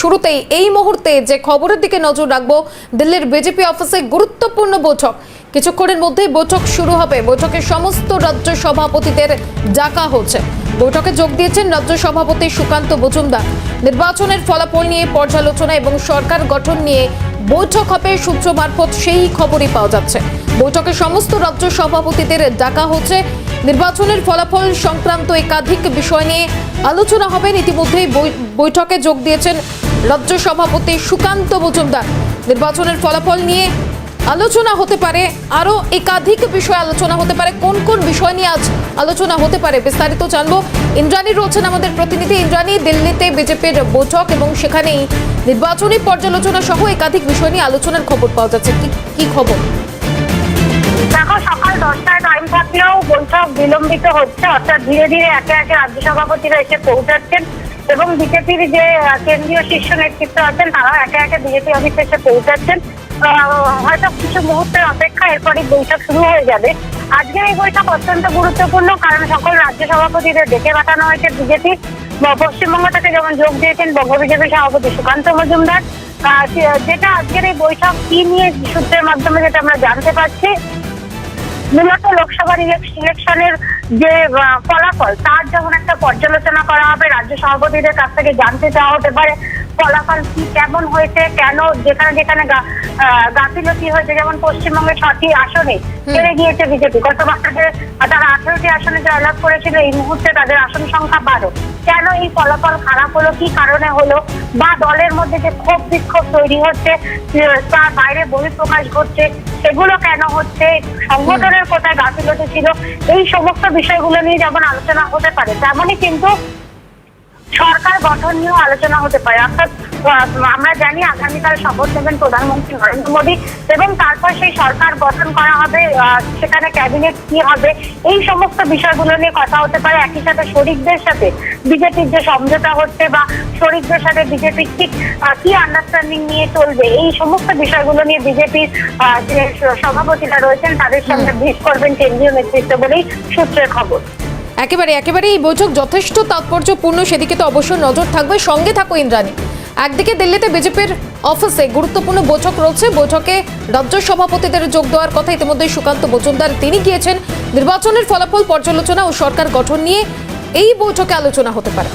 শুরুতেই এই মুহূর্তে যে খবরের দিকে নজর রাখব, দিল্লির বিজেপি অফিসে গুরুত্বপূর্ণ বৈঠক। কিছুক্ষণের মধ্যেই বৈঠক শুরু হবে। বৈঠকে সমস্ত রাজ্য সভাপতিদের ডাকা হচ্ছে। বৈঠকে যোগ দিয়েছেন রাজ্য সভাপতি সুকান্ত মজুমদার। নির্বাচনের ফলাফল নিয়ে পর্যালোচনা এবং সরকার গঠন নিয়ে বৈঠক হবে সূত্র মারফত, সেই খবরই পাওয়া যাচ্ছে। বৈঠকে সমস্ত রাজ্য সভাপতিদের ডাকা হচ্ছে। নির্বাচনের ফলাফল সংক্রান্ত একাধিক বিষয় নিয়ে আলোচনা হবেন ইতিমধ্যেই বৈঠকে যোগ দিয়েছেন রাজ্য সভাপতি সুকান্ত মজুমদার। নির্বাচনের ফলাফল নিয়ে আলোচনা হতে পারে, আরও একাধিক বিষয় আলোচনা হতে পারে। কোন কোন বিষয় নিয়ে আজ আলোচনা হতে পারে বিস্তারিত জানব। ইন্দ্রাণী রয়েছেন আমাদের প্রতিনিধি। ইন্দ্রাণী, দিল্লিতে বিজেপির বৈঠক এবং সেখানেই নির্বাচনী পর্যালোচনা সহ একাধিক বিষয় নিয়ে আলোচনার খবর পাওয়া যাচ্ছে। কি খবর? সকাল দশটায় থাকলেও বৈঠক বিলম্বিত হচ্ছে। অর্থাৎ ধীরে ধীরে একে একে রাজ্য সভাপতিরা এসে পৌঁছাচ্ছেন। এবং বিজেপির যে কেন্দ্রীয় শীর্ষ নেতৃত্ব আছেন, তারা একে একে বিজেপি অফিসে এসে পৌঁছাচ্ছেন হয়তো কিছু মুহূর্তের অপেক্ষা, এরপরই বৈঠক শুরু হয়ে যাবে। আজকের এই বৈঠক অত্যন্ত গুরুত্বপূর্ণ, কারণ সকল রাজ্য সভাপতিদের ডেকে পাঠানো হয়েছে বিজেপি। পশ্চিমবঙ্গ থেকে যেমন যোগ দিয়েছেন বঙ্গ বিজেপি সভাপতি সুকান্ত মজুমদার। যেটা আজকের এই বৈঠক কি নিয়ে সূত্রের মাধ্যমে যেটা আমরা জানতে পারছি, মূলত লোকসভার ইলেক- ইলেকশনের যে ফলাফল তার যখন একটা পর্যালোচনা করা হবে রাজ্য সভাপতিদের কাছ থেকে জানতে চাওয়া হতে পারে ফলাফল কি কেমন হয়েছে কেন যেখানে যেখানে গাফিলতি হয়েছে যেমন পশ্চিমবঙ্গে ছটি আসনে হেরে গিয়েছে বিজেপি। গত বছরে তারা আঠেরোটি আসনে জয়লাভ করেছিল এই মুহূর্তে তাদের আসন সংখ্যা বারো। কেন এই ফলাফল খারাপ হলো কি কারণে হলো বা দলের মধ্যে যে ক্ষোভ বিক্ষোভ তৈরি হচ্ছে তার বাইরে বহিঃপ্রকাশ ঘটছে সেগুলো কেন হচ্ছে? সংগঠনের কোথায় গাফিলতি ছিল এই সমস্ত বিষয়গুলো নিয়ে যেমন আলোচনা হতে পারে, তেমনই কিন্তু সরকার গঠন নিয়েও আলোচনা হতে পারে। অর্থাৎ আমরা জানি আগামীকাল শপথ নেবেন প্রধানমন্ত্রী নরেন্দ্র মোদী এবং তারপর সেই সরকার গঠন করা হবে সেখানে ক্যাবিনেট কি হবে এই সমস্ত বিষয়গুলো নিয়ে কথা হতে পারে। একই সাথে শরিকদের সাথে বিজেপির যে সমঝোতা হচ্ছে বা শরিকদের সাথে বিজেপি ঠিক কি আন্ডারস্ট্যান্ডিং নিয়ে চলবে এই সমস্ত বিষয়গুলো নিয়ে বিজেপির যে সভাপতিরা রয়েছেন তাদের সঙ্গে ভিট করবেন কেন্দ্রীয় নেতৃত্ব বলেই সূত্রের খবর। একেবারে একেবারে এই বৈঠক যথেষ্ট তাৎপর্যপূর্ণ সেদিকে তো অবশ্যই নজর থাকবে। সঙ্গে থাকো ইন্দ্রাণী। একদিকে দিল্লিতে বিজেপির অফিসে গুরুত্বপূর্ণ বৈঠক রয়েছে। বৈঠকে রাজ্য সভাপতিদের যোগ দেওয়ার কথা ইতিমধ্যে সুকান্ত মজুমদার তিনি গিয়েছেন। নির্বাচনের ফলাফল পর্যালোচনা ও সরকার গঠন নিয়ে এই বৈঠকে আলোচনা হতে পারে।